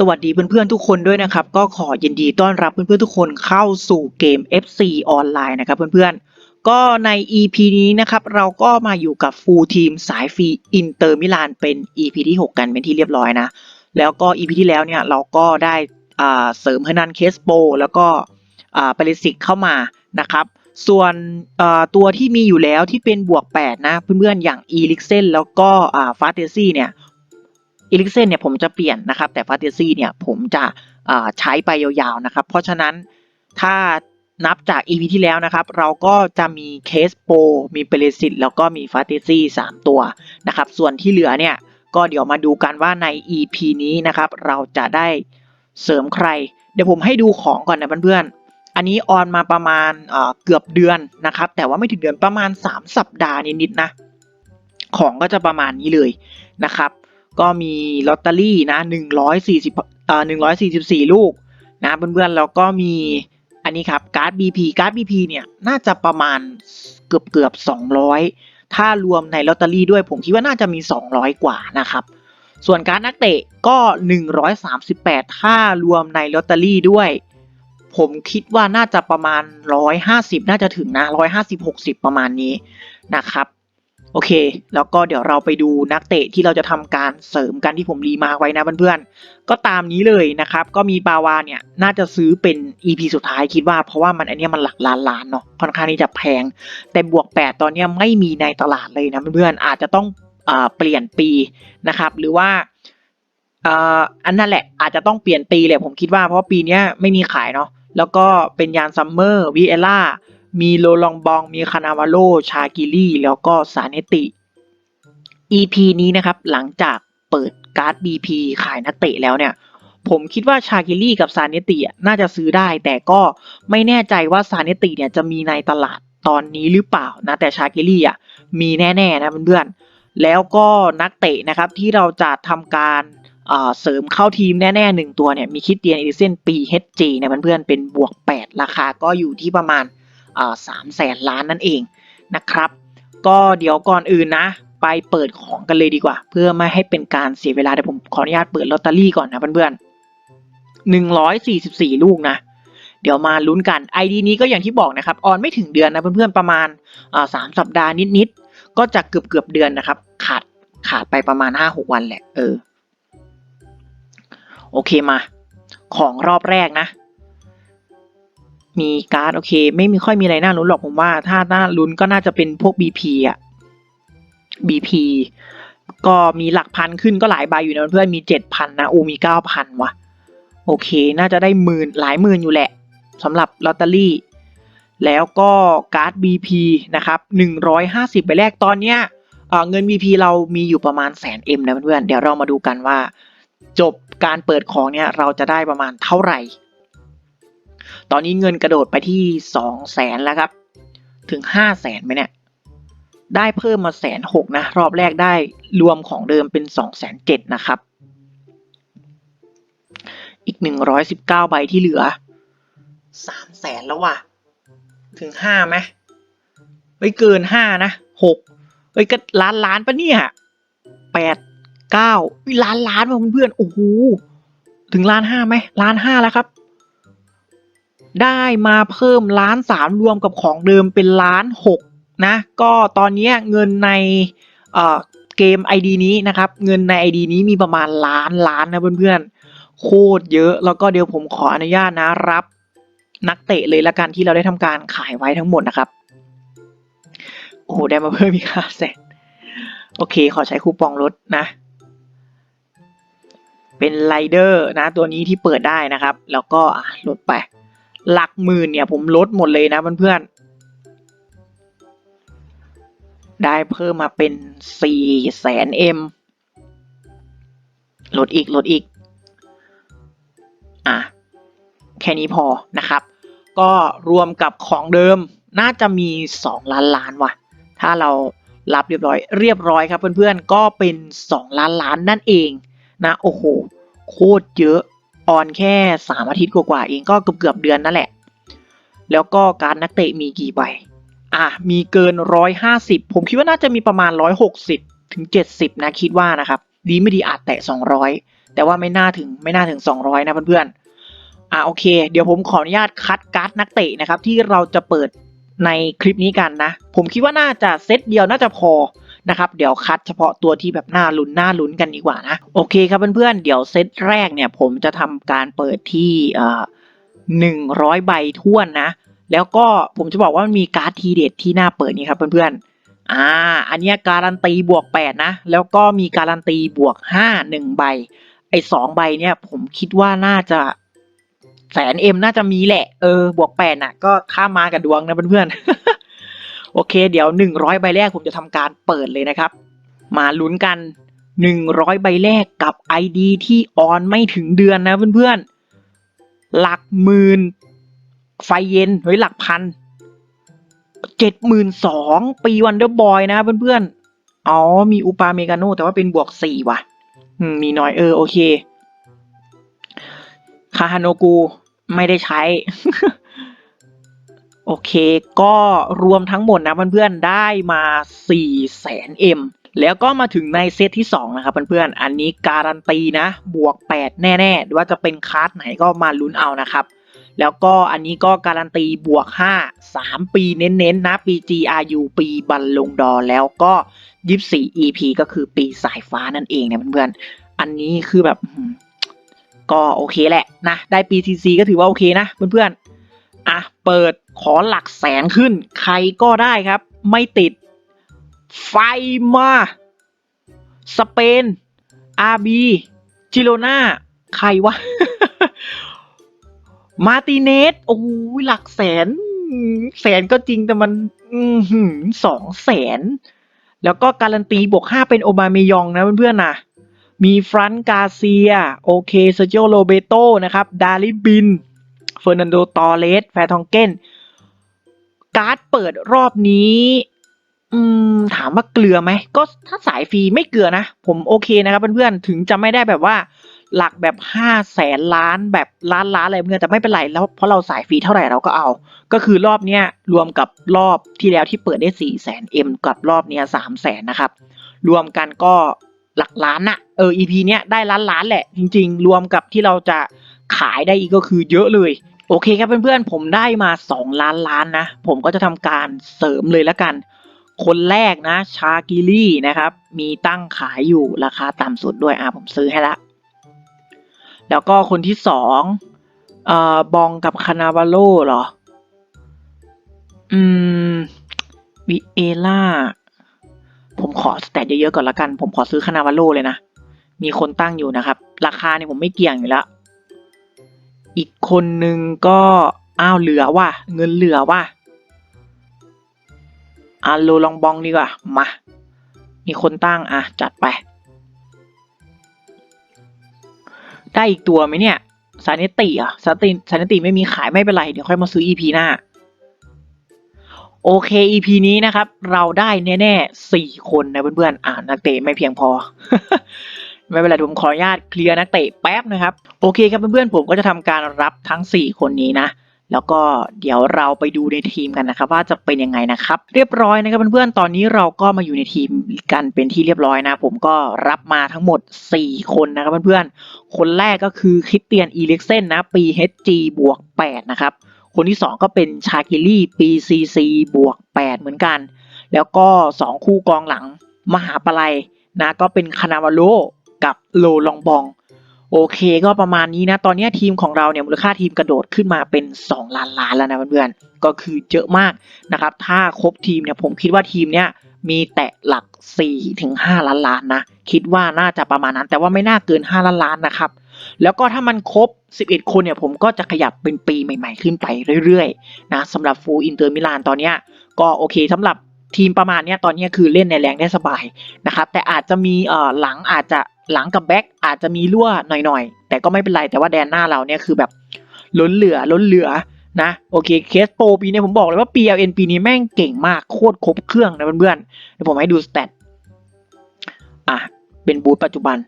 สวัสดีเพื่อนๆทุกคนด้วยนะครับ ก็ขอยินดีต้อนรับเพื่อนๆทุกคนเข้าสู่เกม FC ออนไลน์นะครับเพื่อนๆ ก็ใน EP นี้นะครับ เราก็มาอยู่กับฟูลทีมสายฟรีอินเตอร์มิลานเป็น EP ที่ 6 กันเป็นที่เรียบร้อยนะ แล้วก็ EP ที่แล้วเนี่ยเราก็ได้เสริมเฮอร์นันเคสโป แล้วก็เปริสิกเข้ามานะครับ ส่วนตัวที่มีอยู่แล้วที่เป็นบวก 8 นะ เพื่อนๆอย่างอีลิกเซนแล้วก็ฟาเตซี่เนี่ย อีลิกเซนเนี่ยผมจะเปลี่ยนนะครับ แต่ฟาเตซี่เนี่ยผมจะใช้ไปยาวๆนะครับ เพราะฉะนั้นถ้านับจาก EP ที่แล้วนะครับ เราก็จะมีเคสโปมีเปเรสิตแล้วก็มีฟาเตซี่3ตัวนะครับ ส่วนที่เหลือเนี่ยก็เดี๋ยวมาดูกันว่าใน EP นี้นะครับ เราจะได้เสริมใคร เดี๋ยวผมให้ดูของก่อนนะเพื่อนๆ อันนี้ออนมาประมาณเอ่อเกือบเดือนนะครับ แต่ว่าไม่ถึงเดือนประมาณ 3 สัปดาห์นิดๆนะ ของก็จะประมาณนี้เลยนะครับ ก็มีลอตเตอรี่นะ140เอ่อ144 ลูกนะเพื่อนๆแล้วก็มีอันนี้ครับการ์ด BP การ์ด BP เนี่ยน่าจะประมาณเกือบเกือบ200 ถ้ารวมในลอตเตอรี่ด้วยผมคิดว่าน่าจะมี 200 กว่านะครับ ส่วนการ์ดนักเตะก็ 138 ถ้ารวมในลอตเตอรี่ด้วย ผมคิดว่าน่าจะประมาณ 150 น่าจะถึงนะ 150-60 ประมาณนี้นะครับ โอเค แล้วก็เดี๋ยวเราไปดูนักเตะที่เราจะทำการเสริมกันที่ผมรีมาไว้นะเพื่อนๆ ก็ตามนี้เลยนะครับ ก็มีปาวาเนี่ยน่าจะซื้อเป็น EP สุดท้ายคิดว่าเพราะว่ามันอันเนี้ยมันหลักล้านล้านเนาะค่อนข้างที่จะแพง แต่บวก 8 ตอนเนี้ยไม่มีในตลาดเลยนะเพื่อนๆอาจจะต้องอเปลี่ยนปีนะครับ หรือว่าอันนั่นแหละอาจจะต้องเปลี่ยนปีเลยผมคิดว่าเพราะปีเนี้ยไม่มีขายเนาะแล้วก็เป็นยานซัมเมอร์วีเอล่า มีโลลองบอง มีคานาวาโล ชากิลี่ แล้วก็ซาเนติ EP นี้นะครับหลังจากเปิดการ์ด BP ขายนักเตะแล้วเนี่ย ผมคิดว่าชากิลี่กับซาเนติอะน่าจะซื้อได้ แต่ก็ไม่แน่ใจว่าซาเนติเนี่ยจะมีในตลาดตอนนี้หรือเปล่านะ แต่ชากิลี่อะมีแน่ๆนะเพื่อนๆ แล้วก็นักเตะนะครับที่เราจะทำการเสริมเข้าทีมแน่ๆหนึ่งตัวเนี่ยมีคิดเตียนเอลิเซนปี HG นะเพื่อนๆเป็นบวก 8 ราคาก็อยู่ที่ประมาณ สามแสนล้านนั่นเองนะครับ ก็เดี๋ยวก่อนอื่นนะ ไปเปิดของกันเลยดีกว่า เพื่อไม่ให้เป็นการเสียเวลาเดี๋ยวผมขออนุญาตเปิดลอตเตอรี่ก่อนนะเพื่อนๆหนึ่งร้อยสี่สิบสี่ลูกนะ เดี๋ยวมาลุ้นกัน ID นี้ก็อย่างที่บอกนะครับ ออนไม่ถึงเดือนนะเพื่อนๆประมาณสามสัปดาห์นิดๆก็จะเกือบเกือบเดือนนะครับ ขาดขาดไปประมาณห้าหกวันแหละเออโอเคมา ของรอบแรกนะ มีการ์ดโอเค ไม่มีค่อยมีอะไรน่าลุ้นหรอกผมว่า ถ้าน่าลุ้นก็น่าจะเป็นพวก BP อะ BP ก็มีหลักพันขึ้นก็หลายใบอยู่นะเพื่อนมีเจ็ดพันนะโอ้มีเก้าพันว่ะ โอเค น่าจะได้หมื่นหลายหมื่นอยู่แหละสำหรับลอตเตอรี่ แล้วก็การ์ด BP นะครับหนึ่งร้อยห้าสิบใบแรกตอนเนี้ยเเงิน BP เรามีอยู่ประมาณแสนเอ็มนะเพื่อนๆเดี๋ยวเรามาดูกันว่า จบการเปิดของเนี่ยเราจะได้ประมาณเท่าไหร่ ตอนนี้เงินกระโดดไปที่สองแสนแล้วครับ ถึงห้าแสนไหมเนี่ย ได้เพิ่มมาแสนหกนะ รอบแรกได้รวมของเดิมเป็นสองแสนเจ็ดนะครับ อีกหนึ่งร้อยสิบเก้าใบที่เหลือสามแสนแล้วว่ะ ถึงห้าไหมไม่เกินห้านะหกเอ้ยก็ล้านล้านปะเนี่ยแปดเก้าล้านล้านว่ะเพื่อนโอ้โหถึงล้านห้าไหมล้านห้าแล้วครับ ได้มาเพิ่มล้านสามรวมกับของเดิมเป็นล้านหกนะ ก็ตอนนี้เงินในเอ่อเกม ID นี้นะครับ เงินใน ID นี้มีประมาณล้านล้านนะเพื่อนๆ โคตรเยอะ แล้วก็เดี๋ยวผมขออนุญาตนะรับนักเตะเลยละกันที่เราได้ทำการขายไว้ทั้งหมดนะครับ โอ้โห ได้มาเพิ่มอีกห้าแสนโอเค ขอใช้คูปองลดนะ เป็นไรเดอร์นะ ตัวนี้ที่เปิดได้นะครับ แล้วก็ลดไป หลักหมื่นเนี่ยผมลดหมดเลยนะเพื่อนๆ ได้เพิ่มมาเป็นสี่แสนเอ็มลดอีกลดอีก อะ แค่นี้พอนะครับ ก็รวมกับของเดิมน่าจะมีสองล้านล้านว่ะ ถ้าเรารับเรียบร้อยเรียบร้อยครับเพื่อนๆ ก็เป็นสองล้านล้านนั่นเองนะ โอ้โห โคตรเยอะ ออนแค่สามอาทิตย์กว่าๆเองก็เกือบเกือบๆเดือนนั่นแหละ แล้วก็การนักเตะมีกี่ใบ อะ มีเกินร้อยห้าสิบผมคิดว่าน่าจะมีประมาณร้อยหกสิบถึงเจ็ดสิบนะคิดว่านะครับ ดีไม่ดีอาจแตะสองร้อยแต่ว่าไม่น่าถึงไม่น่าถึง 200 นะเพื่อนๆ อ่าโอเค เดี๋ยวผมขออนุญาตคัดการ์ดนักเตะนะครับที่เราจะเปิดในคลิปนี้กันนะ ผมคิดว่าน่าจะเซตเดียวน่าจะพอ นะครับ เดี๋ยวคัดเฉพาะตัวที่แบบน่าลุ้นน่าลุ้นกันดีกว่านะ โอเคครับเพื่อนๆ เดี๋ยวเซตแรกเนี่ยผมจะทำการเปิดที่หนึ่งร้อยใบท้วนนะ แล้วก็ผมจะบอกว่ามันมีการ์ดทีเด็ดที่น่าเปิดนี่ครับเพื่อนๆอ่า อันเนี้ยการันตีบวก 8 นะ แล้วก็มีการันตีบวก 5 1 ใบ ไอ้สองใบเนี่ย ผมคิดว่าน่าจะแสนเอ็มน่าจะมีแหละ เออ บวก8น่ะ ก็ข้ามมากับดวงนะเพื่อนๆ โอเค เดี๋ยว 100 ใบแรกผมจะทำการเปิดเลยนะครับ มาลุ้นกัน 100 ใบแรกกับ ID ที่ออนไม่ถึงเดือนนะเพื่อนๆ หลักหมื่น ไฟเย็นเฮ้ยหลักพันเจ็ดหมื่นสองปีวันเดอร์บอยนะเพื่อนๆ อ๋อ มีอุปาเมกาโนแต่ว่าเป็นบวกสี่ว่ะมีน้อยเออโอเค คาฮาโนกูไม่ได้ใช้ โอเค ก็รวมทั้งหมดนะเพื่อนๆ ได้มา 4 0 0 0 0 M แล้วก็มาถึงในเซตที่ 2 นะครับเพื่อนๆ อันนี้การันตีนะ บวก 8 แน่ๆ ว่าจะเป็นคาร์ดไหนก็มาลุ้นเอานะครับ แล้วก็อันนี้ก็การันตีบวก 5 3 ปีเน้นๆ นะ ปี GRU ปีบัลลงดอแล้วก็ 24 EP ก็คือปีสายฟ้านั่นเองนะเพื่อนๆ อันนี้คือแบบก็โอเคแหละนะ ได้ปี CC ก็ถือว่าโอเคนะเพื่อนๆ อะเปิดขอหลักแสนขึ้น ใครก็ได้ครับ ไม่ติด ไฟมา สเปน อาร์บีจิโรนาใครวะ มาติเนส โอ้ยหลักแสน แสนก็จริงแต่มันสองแสน แล้วก็การันตีบวกห้าเป็นโอบาเมยองนะเพื่อนๆนะมีฟรันกาเซีย โอเคเซอร์จิโอโรเบโตนะครับ ดาริบิน เฟอร์นันโด ตอเรสแฟร์ทองเกนการ์ดเปิดรอบนี้ อืม ถามว่าเกลือไหม ก็ถ้าสายฟรีไม่เกลือนะ ผมโอเคนะครับเพื่อนๆ ถึงจะไม่ได้แบบว่าหลักแบบห้าแสนล้านแบบล้านล้านอะไรเพื่อนแต่ไม่เป็นไรแล้วเพราะเราสายฟรีเท่าไหร่เราก็เอา ก็คือรอบเนี้ยรวมกับรอบที่แล้วที่เปิดได้สี่แสนเอ็มกับรอบเนี้ยสามแสนนะครับ รวมกันก็หลักล้านน่ะเออ EP เนี้ยได้ล้านล้านแหละ จริง ๆ รวมกับที่เราจะ ขายได้อีกก็คือเยอะเลย โอเคครับเพื่อนๆ ผมได้มา 2 ล้านล้านนะ ผมก็จะทำการเสริมเลยแล้วกัน คนแรกนะ ชากิลี่นะครับ มีตั้งขายอยู่ราคาต่ำสุดด้วยอะผมซื้อให้ละ แล้วก็คนที่สองเอ่อบองกับคานาวาโลเหรอ อืมวิเอล่า ผมขอสแตทเยอะๆก่อนละกัน ผมขอซื้อคานาวาโลเลยนะ มีคนตั้งอยู่นะครับ ราคาเนี่ยผมไม่เกี่ยงอยู่แล้ว อีกคนนึงก็อ้าวเหลือว่ะเงินเหลือว่ะอะโลลองบองดีกว่ามา มีคนตั้งอะจัดไป ได้อีกตัวไหมเนี่ยซาเนติอะซาติซาเนติไม่มีขายไม่เป็นไร เดี๋ยวค่อยมาซื้อ EP หน้า โอเค EP นี้นะครับ เราได้แน่ๆสี่คนนะเพื่อนๆ อ่านักเตะไม่เพียงพอ ไม่เป็นไรผมขออนุญาตเคลียร์นักเตะแป๊บนะครับ โอเคครับเพื่อนๆผมก็จะทำการรับทั้ง 4 คนนี้นะแล้วก็เดี๋ยวเราไปดูในทีมกันนะครับ ว่าจะเป็นยังไงนะครับ เรียบร้อยนะครับเพื่อนๆตอนนี้เราก็มาอยู่ในทีมกันเป็นที่เรียบร้อยนะ ผมก็รับมาทั้งหมด 4 คนนะครับเพื่อนๆคนแรกก็คือคริสเตียนอีเล็กเซนนะปี HG บวก8นะครับคนที่ 2 ก็เป็นชากิลี่ปี CC บวก8เหมือนกัน แล้วก็ 2 คู่กองหลังมหาปลัยนะก็เป็นคานาวาโล กับโลลองบอง โอเคก็ประมาณนี้นะ ตอนนี้ทีมของเราเนี่ยมูลค่าทีมกระโดดขึ้นมาเป็น 2 ล้านล้านแล้วนะเพื่อนๆก็คือเยอะมากนะครับ ถ้าครบทีมเนี่ยผมคิดว่าทีมเนี้ยมีแตะหลัก4ถึง5ล้านล้านนะ คิดว่าน่าจะประมาณนั้น แต่ว่าไม่น่าเกิน 5 ล้านล้านนะครับ แล้วก็ถ้ามันครบ 11 คนเนี่ยผมก็จะขยับเป็นปีใหม่ๆ ขึ้นไปเรื่อยๆนะสำหรับฟูอินเตอร์มิลานตอนนี้ก็โอเคสำหรับทีมประมาณนี้ตอนนี้คือเล่นในแรงได้สบายนะครับ แต่อาจจะมีเอ่อหลังอาจจะ หลังกับแบ็กอาจจะมีรั่วหน่อยๆ แต่ก็ไม่เป็นไร แต่ว่าแดนหน้าเราเนี่ยคือแบบล้นเหลือล้นเหลือนะโอเคเคสโปรปีนี้ผมบอกเลยว่า PLN ปีนี้แม่งเก่งมากโคตรครบเครื่องนะเพื่อนๆเดี๋ยวผมให้ดูสเตตอะเป็นบูธปัจจุบัน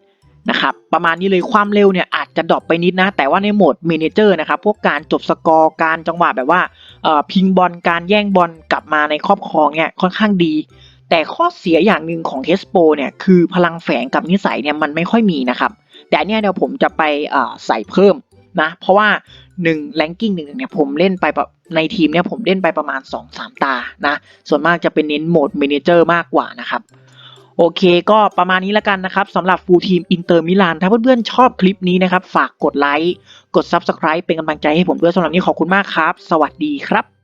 นะครับประมาณนี้เลยความเร็วเนี่ยอาจจะดรอปไปนิดนะ แต่ว่าในโหมดเมนเจอร์นะครับพวกการจบสกอร์การจังหวะแบบว่าเอ่อพิงบอลการแย่งบอลกลับมาในครอบครองเนี่ยค่อนข้างดี แต่ข้อเสียอย่างหนึ่งของเฮสโปเนี่ยคือพลังแฝงกับนิสัยเนี่ยมันไม่ค่อยมีนะครับ แต่เนี่ยเดี๋ยวผมจะไปใส่เพิ่มนะ เพราะว่า1แรงกิ้งหนึ่งเนี่ยผมเล่นไปในทีมเนี่ยผมเล่นไปประมาณ 2-3 ตานะ ส่วนมากจะเป็นเน้นโหมดเมนเจอร์มากกว่านะครับโอเคก็ประมาณนี้ล้วกันนะครับสำหรับฟูลทีมอินเตอร์มิลานถ้าเพื่อนๆชอบคลิปนี้นะครับ ฝากกดไลค์ กด Subscribe เป็นกำลังใจให้ผมด้วยสำหรับนี้ขอบคุณมากครับ สวัสดีครับ